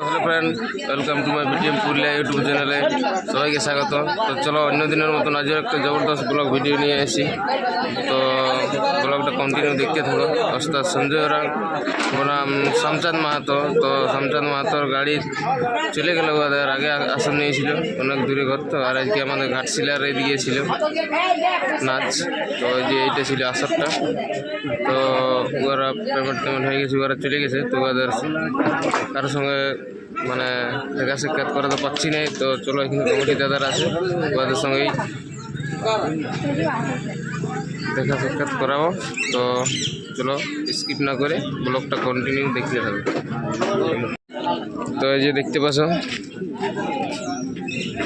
Hello friend welcome to my BTM Purulia YouTube চ্যানেলে সবাইকে স্বাগত। তো চলো অন্য দিনের মতন আজও একটা জবরদস্ত ব্লগ ভিডিও নিয়ে এসেছি তো ব্লগটা কন্টিনিউ দেখতে থাকো। অর্থাৎ সঞ্জয় রাং বনাম শামচাঁদ মাহাতো, তো শামচাঁদ মাহাতোর গাড়ি চলে গেল ওদের, আগে আসন নিয়েছিল, অনেক দূরে ঘর তো, আর আজকে আমাদের ঘাটশিলার এদিকে ছিল নাচ, তো যে এইটা ছিল আসরটা। তো ওরা পেমেন্ট টেমেন্ট হয়ে গেছে, ওরা চলে গেছে, তো ওদের কারোর সঙ্গে মানে দেখা সাক্ষাৎ করা তো পাচ্ছি না, তো চলো এখানে কমিটি দাদারা আছে, ওদের সঙ্গেই দেখা সাক্ষাৎ করাবো, তো চলো স্কিপ না করে ব্লগটা কন্টিনিউ দেখতে থাকো। তো এই যে দেখতে পাচ্ছ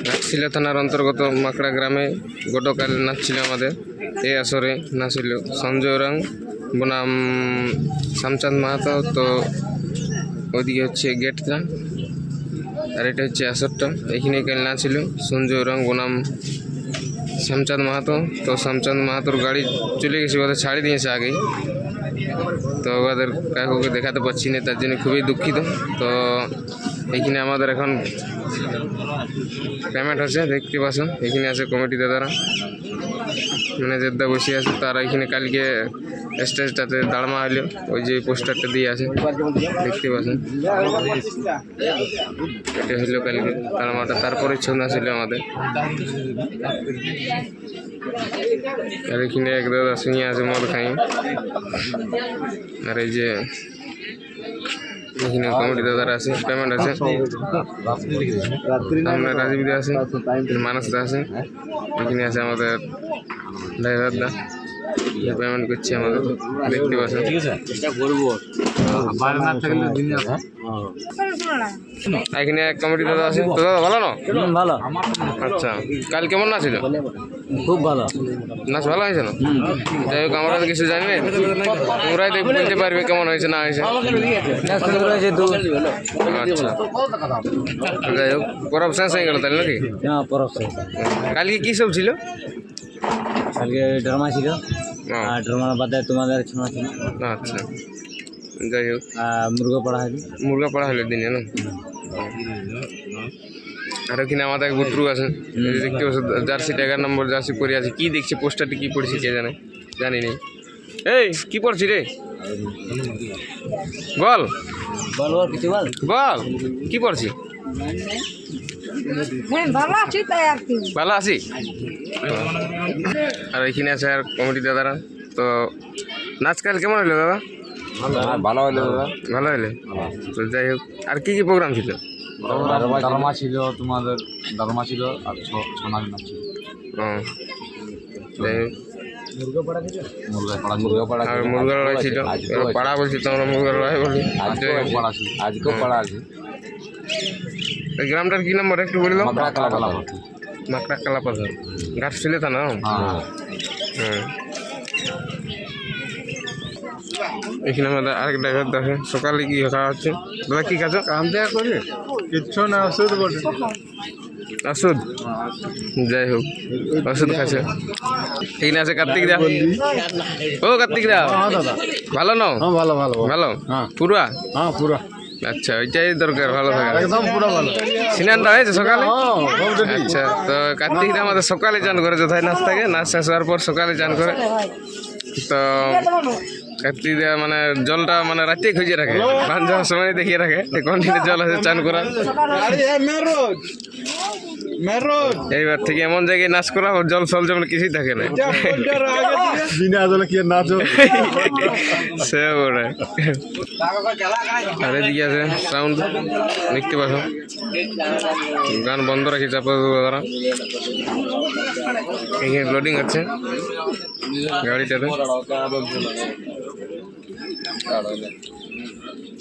ঘাটশিলা থানার অন্তর্গত মাকড়া গ্রামে গতকাল নাচছিল আমাদের, এই আসরে নাচছিল সঞ্জয় রাং বনাম শামচাঁদ মাহাতো, তো ওইদিকে হচ্ছে গেটটা আর এটা হচ্ছে আসরটা। এখানে কাল না ছিল সঞ্জয় রং বনাম শ্যামচাঁদ মাহাতো। তো শ্যামচাঁদ মাহাতোর গাড়ি চলে গেছে ওদের ছাড়ি দিয়েছে আগেই। তো ওদের কাকুকে দেখাতে পারছি না, তার জন্য খুবই দুঃখিত। তো এখানে আমাদের এখন পেমেন্ট হচ্ছে দেখতে পাচ্ছ এখানে আছে কমিটি দাদারা ম্যানেজারদা বসে আছে, তারা এখানে কালকে স্টেজটাতে দাঁড়মা হইল ওই যে পোস্টারটা দিয়ে আছে, দেখতে পাচ্ছেন। এটা হইল কালকে দাঁড়মাটা তারপরে ছন্দা ছিল আমাদের। আর এখানে এক দাদা শুনিয়ে আছে, মদ খাই আর এই যে এখানে কমিটি দাদার আছে পেমেন্ট আছে। সামনে রাজীব দা আছে। মানস দা আছে। এখানে আছে আমাদের ড্রাইভার দা পেমেন্ট করছে আমাদের দেখতে পাচ্ছেন এখানে এক কমিটি দাদা আছে। তো দাদা ভালো না? ভালো। আচ্ছা কাল কেমন নাচ ছিল খুব ভালো। নাচ ভালো হয়েছে না? যাই হোক আমরা তো কিছু জানি না। তোমরাই দেখ বলতে পারবে কেমন হয়েছে না হয়েছে। আচ্ছা। যাই হোক পরব শেষ হয়ে গেল তাহলে নাকি? হ্যাঁ পরব শেষ। কালকে কী সব ছিল? কালকে ড্রামা ছিল। আর ড্রামার বাদে তোমাদের ছোঁয়া ছিল। আচ্ছা। যাই হোক। মুরগা পড়া হয়নি। মুরগা পড়া হলো দিনে না আর ওখানে আমাদের এক বুত্রু আছে দেখতে পাচ্ছ জার্সি এগারো নম্বর জার্সি পরে আছে। কি দেখছে পোস্টারটি কি পড়েছে কে জানে? জানি নি এই কি পড়ছি রে? বল। বল বল কিছু বল। বল। কি পড়ছি? ভালো আছি আর কি। ভালো আর এখানে আছে আর কমিটি দাদারা। তো নাচ কাল কেমন হলো দাদা ভালো হলো দাদা ভালো হলো? তো যাই হোক আর কি কি প্রোগ্রাম ছিল? ডারমা ছিল তোমাদের ডারমা ছিল আর সোনার নাচ ছিল। যাই হোক। আর মুরগা লড়াই ছিল। পাড়া বলছি তো আমরা মুরগা লড়াই বলি আজকেও পড়া ছিল। আজকেও পড়া আছে। গ্রামটার কি নম্বর একটু বলে দাও? মাকড়া কালা কালা মাকড়া কালা পাথর ঘাট ছিল তা না? হ্যাঁ। এখানে আমাদের আরেক ড্রাইভার দেখে সকালে কি খাওয়া হচ্ছে? দাদা কি খাচ্ছ? কাম দেখা করি? কিচ্ছু না ওষুধ বটে। ওষুধ? যাই হোক ওষুধ খাচ্ছে। এখানে আছে কার্তিক দা। ও কার্তিক দা। হ্যাঁ দাদা। ভালো নাও? হ্যাঁ ভালো ভালো ভালো। ভালো? হ্যাঁ। পুরা? হ্যাঁ পুরো। আচ্ছা ওইটাই দরকার ভালো থাকা। একদম পুরো ভালো। সিনানটা হয়েছে সকালে? হ্যাঁ সব ready। আচ্ছা তো কার্তিক দা আমাদের সকালে চান করে যথায় নাচ থাকে। নাচ শেষ হওয়ার পর সকালে চান করে। তো কার্তিক দা মানে জলটা মানে রাতে খুঁজে রাখে ভান যাওয়ার সময় দেখিয়ে রাখে। কন্টিনিউ জল আছে চান করা এইবার থেকে এমন জায়গায় নাচ করা জল ফল যেমন কিছুই থাকে না। বিনা জলে কি আর সে ওরে আর এদিকে আছে সাউন্ড দেখতে পাচ্ছ? গান বন্ধ রাখি চাপা দ্বারা এখানে লোডিং আছে। গাড়িটাতে।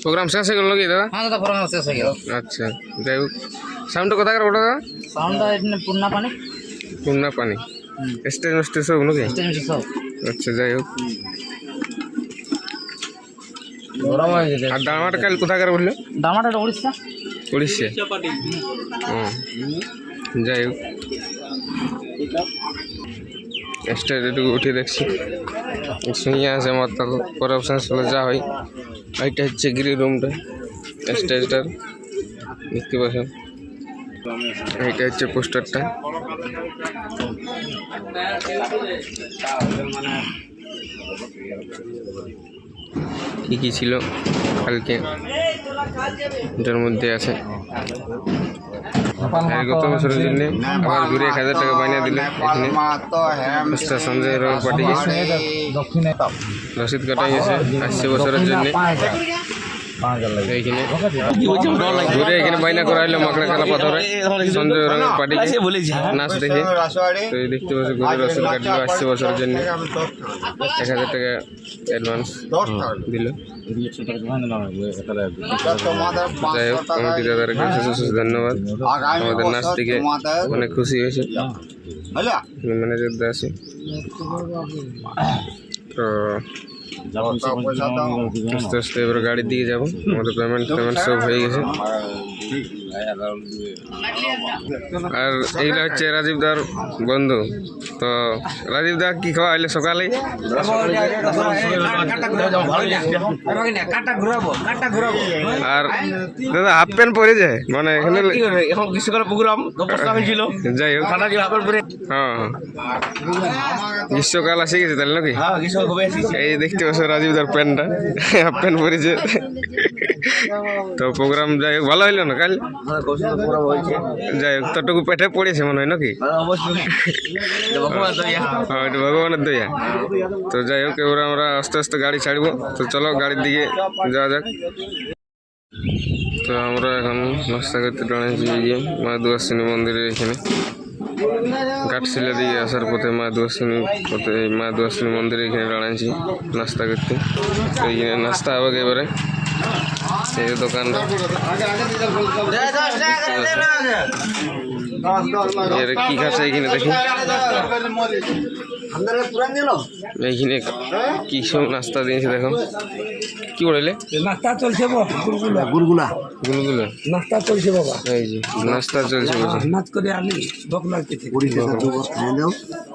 প্রোগ্রাম শেষ হয়ে গেল নাকি দাদা? হ্যাঁ দাদা শেষ হয়ে গেল। আচ্ছা যাই হোক। সাউন্ডটা কোথাকার ওটা সাউন্ডটা এখানে পূর্ণা পানি। পূর্ণা পানি। স্টেজ স্টেজ সব নাকি সব। আচ্ছা যাই হোক। আর ডামাটা কাল কোথাকার বলল? ডামাটা উড়িষ্যা উড়িষ্যা যাই হোক। স্টেজ উঠে দেখছি। শুনিয়ে আছে আমার তার পরে অপশান যা হয়। এইটা হচ্ছে গ্রি রুমটা স্টেজটার দেখতে পাচ্ছেন? এইটা হচ্ছে পোস্টারটা। কি কি ছিল? কালকে। এটার মধ্যে আছে। গত বছরের জন্য আবার ঘুরে এক হাজার টাকা বানিয়ে দিলে এখানে। মিস্টার সঞ্জয় রয় পাটিকে দক্ষিণে রসিদ কাটাই গেছে। আসছে বছরের জন্য। রঙের নাচ দেখে দেখতে পাচ্ছি ঘুরে জন্য এক হাজার টাকা অ্যাডভান্স যাই হোক ধন্যবাদ আমাদের নাচ থেকে অনেক খুশি হয়েছে ম্যানেজার দা আছে তো আস্তে আস্তে এবার গাড়ির দিকে যাব। আমাদের পেমেন্ট পেমেন্ট সব হয়ে গেছে। আর এইগুলো হচ্ছে রাজীব দার বন্ধু। তো রাজীব দা কি খাওয়া হইলে সকালে? আর দাদা হাফ প্যান্ট পরে যায়? মানে এখানে এখন গ্রীষ্মকালের প্রোগ্রাম প্রস্তাব ছিল যাই হোক। ঠান্ডা ছিল হাফের পরে। হ্যাঁ হ্যাঁ। গ্রীষ্মকাল আসে গেছে তাহলে নাকি? হ্যাঁ গ্রীষ্মকাল এই দেখতে পাচ্ছ রাজীবদার প্যান্টটা হাফ প্যান্ট পরেছে তো প্রোগ্রাম যাই হোক ভালো হইল না কাল? হ্যাঁ যাই হোক তোটুকু পেটে পড়েছে মনে হয় নাকি? হ্যাঁ। হ্যাঁ এটা ভগবানের দয়া। তো যাই হোক এবার আমরা আস্তে আস্তে গাড়ি ছাড়বো। তো চলো গাড়ির দিকে যাওয়া যাক। তো আমরা এখন নাস্তা করতে দাঁড়িয়েছি এই যে মা দুয়াশিনী মন্দিরের এখানে। ঘাটশিলা দিয়ে আসার পথে মা দুয়াশিনী পথে মা দুয়াশিনী মন্দিরে এখানে দাঁড়াইছি নাস্তা করতে। তো এইখানে নাস্তা হবে এবারে। এই দোকানটা। এর কি খাচ্ছে এখানে দেখি। এইখানে কি সব নাস্তা দিয়েছে দেখো। কি বলে নাস্তা চলছে গুলগুলা গুলগুলো। নাস্তা চলছে বাবা। এই যে নাস্তা চলছে বুঝি করে লাগতেছে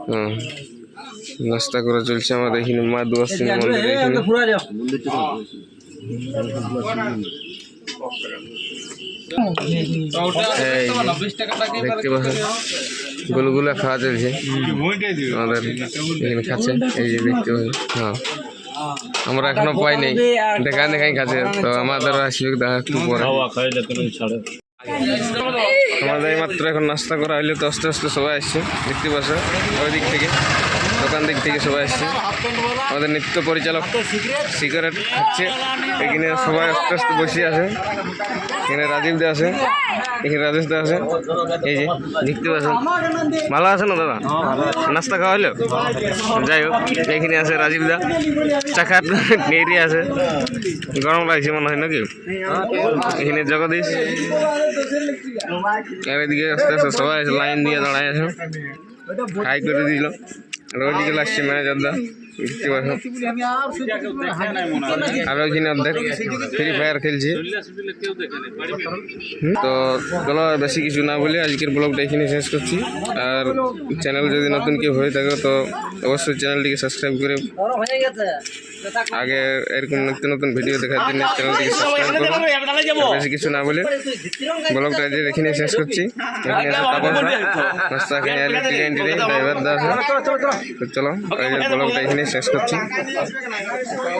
হুম নাস্তা করে চলছে আমাদের এখানে মা দুয়াশিনী মন্দিরে এখানে। গুলগুলা খাওয়া চলছে আমাদের খাচ্ছে, এই যে দেখতে হ্যাঁ। আমরা এখনও পাই নাই দেখা দেখাই খাচ্ছে, তো আমাদের আসবে দেখা একটু পরে। আমাদের মাত্র এখন নাস্তা করা হইলে, তো আস্তে আস্তে সবাই আসছে, দেখতে পাচ্ছ ওই দিক থেকে, দোকান দিক থেকে সবাই আসছে। আমাদের নৃত্য পরিচালক সিগারেট খাচ্ছে। এখানে সবাই আস্তে আস্তে বসে আছে। এখানে রাজীব দা আছে, এখানে রাজেশ দা আছে। এই যে, দেখতে পাচ্ছেন ভালো আছে না দাদা? নাস্তা খাওয়া হলো যাই হোক, এখানে আছে রাজীব দা। চাকার নেড়ি আছে। গরম লাগছে মনে হয় নাকি? এখানে জগদীশ। আর এদিকে আস্তে আস্তে সবাই আছে লাইন দিয়ে দাঁড়ায় আছে হাই করে দিল আর ওইদিকে লাগছে ম্যানেজার দা দেখতে পাচ্ছ আর ওইখানে অর্ধেক ফ্রি ফায়ার খেলছি তো চলো বেশি কিছু না বলে আজকের ব্লগটা এখানে শেষ করছি আর চ্যানেল যদি নতুন কেউ হয়ে থাকে তো অবশ্যই চ্যানেলটিকে সাবস্ক্রাইব করে আগে এরকম নতুন নতুন ভিডিও দেখার জন্য চ্যানেলটিকে সাবস্ক্রাইব করুন। বেশি কিছু না বলে ব্লগটা যে দেখে নিয়ে শেষ করছি। নাস্তা ড্রাইভার চলো ব্লগটা এখানে শেষ করছি।